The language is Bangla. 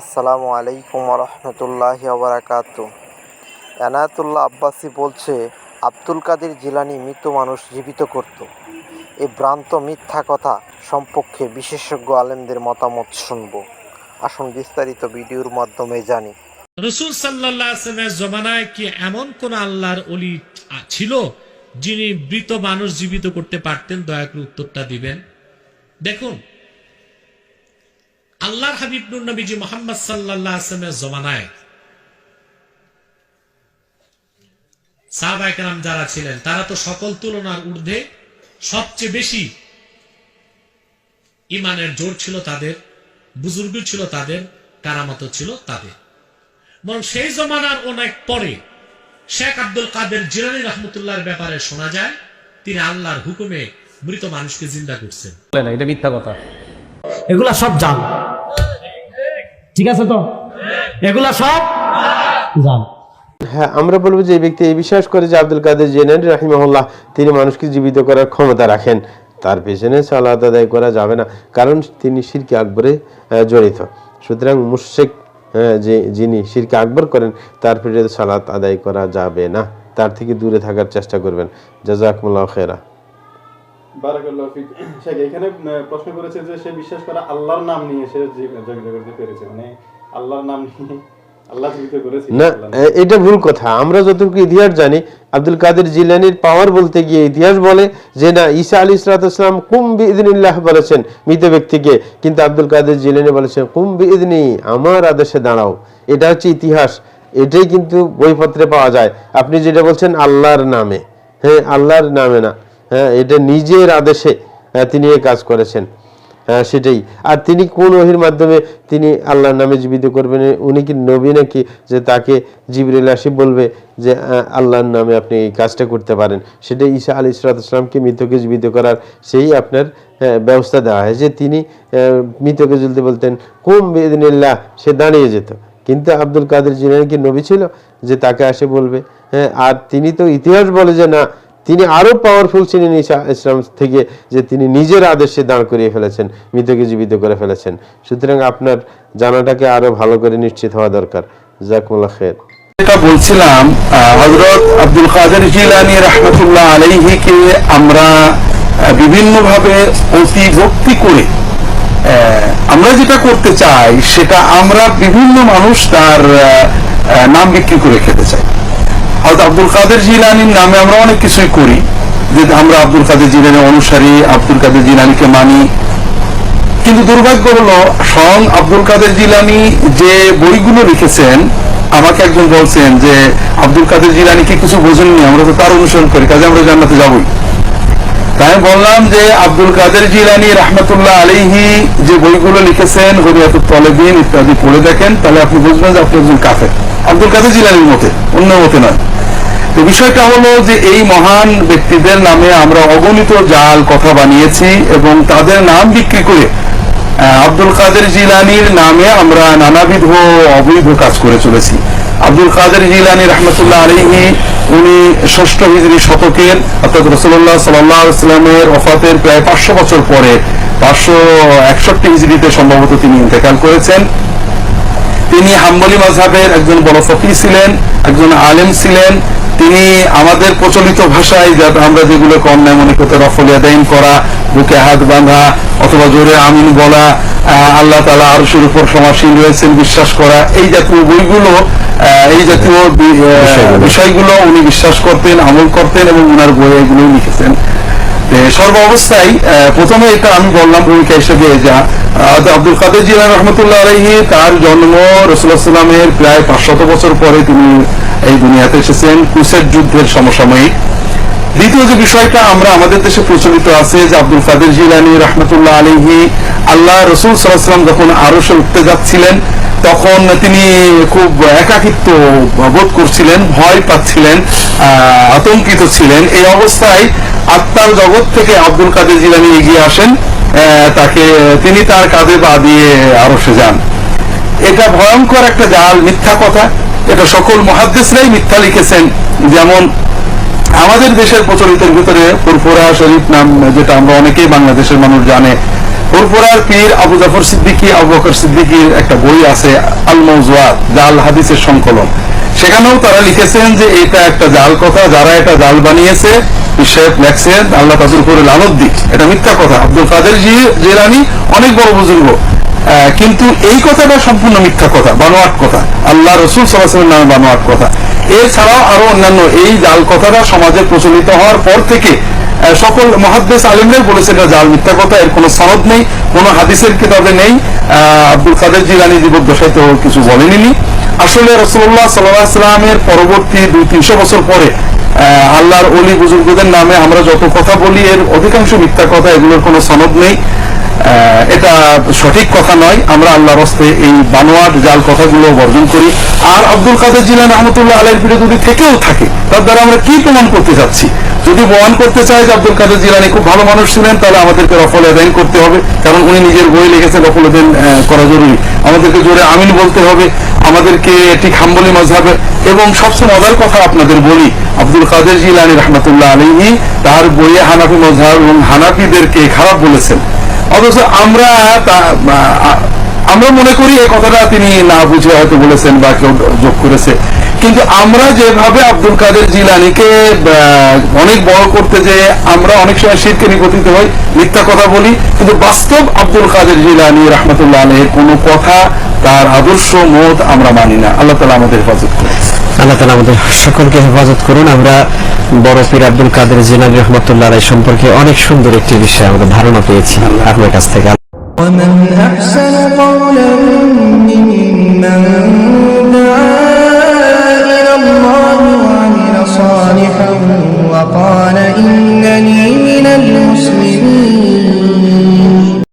আসসালামু আলাইকুম রহমতুল্লাহ বারাকাত এনায়াতুল্লাহ আব্বাসি বলছে, আব্দুল কাদের জিলানি মৃত মানুষ জীবিত করত। এই ভ্রান্ত মিথ্যা কথা সম্পর্কে বিশেষজ্ঞ আলেমদের মতামত শুনব। আসুন বিস্তারিত ভিডিওর মাধ্যমে জানি। রসুল সাল্লামের জমানায় কি এমন কোন আল্লাহর অলি ছিল, যিনি মৃত মানুষ জীবিত করতে পারতেন? দয়া করে উত্তরটা দিবেন। দেখুন আল্লাহর হাবিব নুর নবীজি মোহাম্মদ সাল্লাহ আসলামের জমানায় সাহবাইকার যারা ছিলেন তারা তো সকল তুলনার ঊর্ধ্বে সবচেয়ে বেশি ইমানের জোর ছিল তাদের বুজুর্গ ছিল তাদের কারামত ছিল তাদের। বরং সেই জমানার অনেক পরে শেখ আব্দুল কাদের জিলানি রহমতুল্লাহর ব্যাপারে শোনা যায় তিনি আল্লাহর হুকুমে মৃত মানুষকে জিন্দা করছেন। এটা মিথ্যা কথা। এগুলা সব জাল। ঠিক আছে তো? এগুলা সব? জাল হ্যাঁ আমরা বলব যে এই ব্যক্তি এই বিশ্বাস করে যে আব্দুল কাদের জেনেন রাহিমাহুল্লাহ, তিনি মানুষকে জীবিত করার ক্ষমতা রাখেন। তার পেছনে সালাত আদায় করা যাবে না, কারণ তিনি শিরকে আকবরে জড়িত। সুতরাং মুশেক যে, যিনি শিরকে আকবর করেন, তার পেছনে সালাত আদায় করা যাবে না। তার থেকে দূরে থাকার চেষ্টা করবেন। জাজাকুমুল্লাহ খেরা বারাকাল্লাহ ফিক। শেখ এখানে প্রশ্ন করেছে যে সে বিশ্বাস করে আল্লাহর নাম নিয়ে সে করতে পেরেছে। মানে আল্লাহর নাম নিয়ে না এটা ভুল কথা। আমরা যতটুকু ইতিহাস জানি আব্দুল কাদের জিলানির পাওয়ার বলতে গিয়ে ইতিহাস বলে যে না ঈসা আলী ইসলাতাম কুম বিদিনিল্লাহ বলেছেন মৃত ব্যক্তিকে। কিন্তু আব্দুল কাদের জিলানি বলেছেন কুম বিদিনী আমার আদেশে দাঁড়াও। এটা হচ্ছে ইতিহাস। এটাই কিন্তু বইপত্রে পাওয়া যায়। আপনি যেটা বলছেন আল্লাহর নামে। হ্যাঁ আল্লাহর নামে না। হ্যাঁ এটা নিজের আদেশে তিনি এ কাজ করেছেন। সেটাই। আর তিনি কোন ওহির মাধ্যমে তিনি আল্লাহর নামে জীবিত করবেন? উনি কি নবী নাকি? যে তাকে জিবরিল আসি বলবে যে আল্লাহর নামে আপনি এই কাজটা করতে পারেন। সেটা ঈসা আলী ইসলাতামকে মৃতকে জীবিত করার সেই আপনার ব্যবস্থা দেওয়া হয়। যে তিনি মৃতকে জ্বলতে বলতেন, কুম বেদিনিল্লাহ সে দাঁড়িয়ে যেত। কিন্তু আব্দুল কাদের জিলানি কি নবী ছিল? যে তাকে আসে বলবে। হ্যাঁ আর তিনি তো ইতিহাস বলে যে না তিনি আরও পাওয়ারফুল ছিলেন ঈসা ইসলাম থেকে যে তিনি নিজের আদেশে দাঁড় করিয়ে ফেলেছেন, মৃতকে জীবিত করে ফেলেছেন। সুতরাং আপনার জানাটাকে আরও ভালো করে নিশ্চিত হওয়া দরকার। জাকুল্লাহ খের যেটা বলছিলাম হজরত আব্দুল কাদের জিলানি রহমতুল্লাহ আলাইহিকে আমরা বিভিন্ন ভাবে অতিভক্তি করে আমরা যেটা করতে চাই, সেটা আমরা বিভিন্ন মানুষ তার নাম বিক্রি করে খেতে চাই। হয়তো আব্দুল কাদের জিলানির নামে আমরা অনেক কিছুই করি। যে আমরা আব্দুল কাদের জিলানির অনুসারী, আব্দুল কাদের জিলানিকে মানি। কিন্তু দুর্ভাগ্য হলো, স্বয়ং আব্দুল কাদের জিলানি যে বইগুলো লিখেছেন, আমাকে একজন বলছেন যে আব্দুল কাদের জিলানি কি কিছু বোঝেননি, আমরা তো তার অনুসরণ করি, কাজে আমরা জান্নাতে যাবই। তাই বললাম যে আব্দুল কাদের জিলানি রহমতুল্লাহ আলিহি যে বইগুলো লিখেছেন হরিয়াতুল তলেবিন ইত্যাদি পড়ে দেখেন, তাহলে আপনি বুঝবেন যে আপনি একজন কাফের। আব্দুল কাদের জিলানির মতে, অন্য মতে নয়। তো বিষয়টা হলো যে এই মহান ব্যক্তিদের নামে আমরা অগণিত জাল, কথা বানিয়েছি এবং তাদের নাম বিক্রি করে আব্দুল কাদের জিলানির নামে আমরা নানাবিধ অবৈধ কাজ করে চলেছি। আব্দুল কাদের জিলানি রহমতুল্লাহ আলহি উনি ষষ্ঠ হিজরি শতকের, অর্থাৎ রসুল্লাহ সাল্লামের ওফাতের প্রায় পাঁচশো বছর পরে, পাঁচশো একষট্টি হিজড়িতে সম্ভবত তিনি ইন্তেকাল করেছেন। তিনি হাম্বলি মাঝহাবের একজন বড় ফকি ছিলেন একজন আলেম ছিলেন। তিনি আমাদের প্রচলিত ভাষায় যা আমরা যেগুলো কম নেয় মনে করতে রফলিয়া দাইন করা বুকে হাত বাঁধা অথবা জোরে আমিন বলা আল্লাহ তালা আরশের উপর সমাসীন রয়েছেন বিশ্বাস করা এই জাতীয় বইগুলো এই জাতীয় বিষয়গুলো। উনি বিশ্বাস করতেন আমল করতেন এবং উনার বই এগুলো লিখেছেন। সর্ব অবস্থায় প্রথমে এটা আমি বললাম ভূমিকা হিসেবে যা আব্দুল কাদের জিলান রহমতুল্লাহ আলহি তার জন্ম রসুল্লাহ সাল্লামের প্রায় পাঁচশত বছর পরে তিনি এই দুনিয়াতে এসেছেন। কুসের যুদ্ধের সমসাময়িক। দ্বিতীয় যে বিষয়টা আমরা আমাদের দেশে প্রচলিত আছে, যে আব্দুল কাদের জিলানি রহমতুল্লাহ আলহি আল্লাহ রসুল সাল্লাহাম যখন আরসে উঠতে যাচ্ছিলেন, তখন তিনি খুব একাকিত্ব বোধ করছিলেন, ভয় পাচ্ছিলেন আতঙ্কিত ছিলেন। এই অবস্থায় আত্মার জগৎ থেকে আব্দুল কাদের জিলানি এগিয়ে আসেন তাকে তিনি তার কাঁধে বা দিয়ে আরসে যান। এটা ভয়ঙ্কর একটা জাল, মিথ্যা কথা। এটা সকল মহাদ্দেশরাই মিথ্যা লিখেছেন। যেমন আমাদের দেশের প্রচলিতের ভিতরে ফুরফুরা শরীফ নাম, যেটা আমরা অনেকেই বাংলাদেশের মানুষ জানে। ফুরফুরার পীর আবু জাফর সিদ্দিকী, আবু বকর সিদ্দিকীর একটা বই আছে আল মৌজুয়াত জাল হাদিসের সংকলন। সেখানেও তারা লিখেছেন যে এটা একটা জাল কথা, যারা এটা জাল বানিয়েছে লেখছেন, আল্লাহ লালত দিক। এটা মিথ্যা কথা। আব্দুল কাদের জি জেলানি অনেক বড় বুজুর্গ। কিন্তু এই কথাটা সম্পূর্ণ মিথ্যা কথা, বানোয়াট কথা। আল্লাহ রসুল সাল্লাহামের নামে বানোয়াট কথা। এছাড়াও আরও অন্যান্য এই জাল কথাটা সমাজে প্রচলিত হওয়ার পর থেকে সকল মহাদ্দেশ আলিমরাই বলেছে এটা জাল মিথ্যা কথা, এর কোনো সনদ নেই, কোনো হাদিসের কিতাবে নেই। আব্দুল কাদের জিলানি জীবদ্দশায় তো কিছু বলেনি আসলে রসুল্লাহ সাল্লামের পরবর্তী দুই, তিনশো বছর পরে আল্লাহর অলি বুজুর্গদের নামে আমরা যত কথা বলি, এর অধিকাংশ মিথ্যা কথা এগুলোর কোনো সনদ নেই। এটা সঠিক কথা নয়। আমরা আল্লাহর হস্তে এই বানোয়াট, জাল কথাগুলো বর্জন করি। আর আব্দুল কাদের জিলান রহমতুল্লাহ আলের বিরুদ্ধে যদি থেকেও থাকে। তার দ্বারা আমরা কি প্রমাণ করতে যাচ্ছি? যদি প্রমাণ করতে চাই যে আব্দুল কাদের জিলানি খুব ভালো মানুষ ছিলেন, তাহলে আমাদেরকে রফল এদাইন করতে হবে। কারণ উনি নিজের বই লিখেছেন, রফল এদাইন করা জরুরি। আমাদেরকে জোরে আমিন বলতে হবে। আমাদেরকে ঠিক হাম্বলি মজহাবে এবং সবচেয়ে মজার কথা আপনাদের বলি, আব্দুল কাদের জিলানি রহমতুল্লাহ আলহি তার বইয়ে হানাফি মজহাব এবং হানাফিদেরকে খারাপ বলেছেন। অথচ আমরা আমরা মনে করি এই কথাটা তিনি না বুঝে হয়তো বলেছেন বা কেউ যোগ করেছে। কিন্তু আমরা যেভাবে আব্দুল কাদের জিলানিকে অনেক বড় করতে যে আমরা অনেক সময় শীতকে নিপতিত হই, মিথ্যা কথা বলি, কিন্তু বাস্তব আব্দুল কাদের জিলানি রহমতুল্লাহ আলহের কোনো কথা, তার আদর্শ, মত আমরা মানি না। আল্লাহ তালা আমাদের হেফাজত করে আল্লাহ তালা আমাদের সকলকে হেফাজত করুন। আমরা বড় পীর আব্দুল কাদের জিলানি রহমতুল্লাহ রায় সম্পর্কে অনেক সুন্দর একটি বিষয় আমাদের ধারণা পেয়েছি। আপনার কাছ থেকে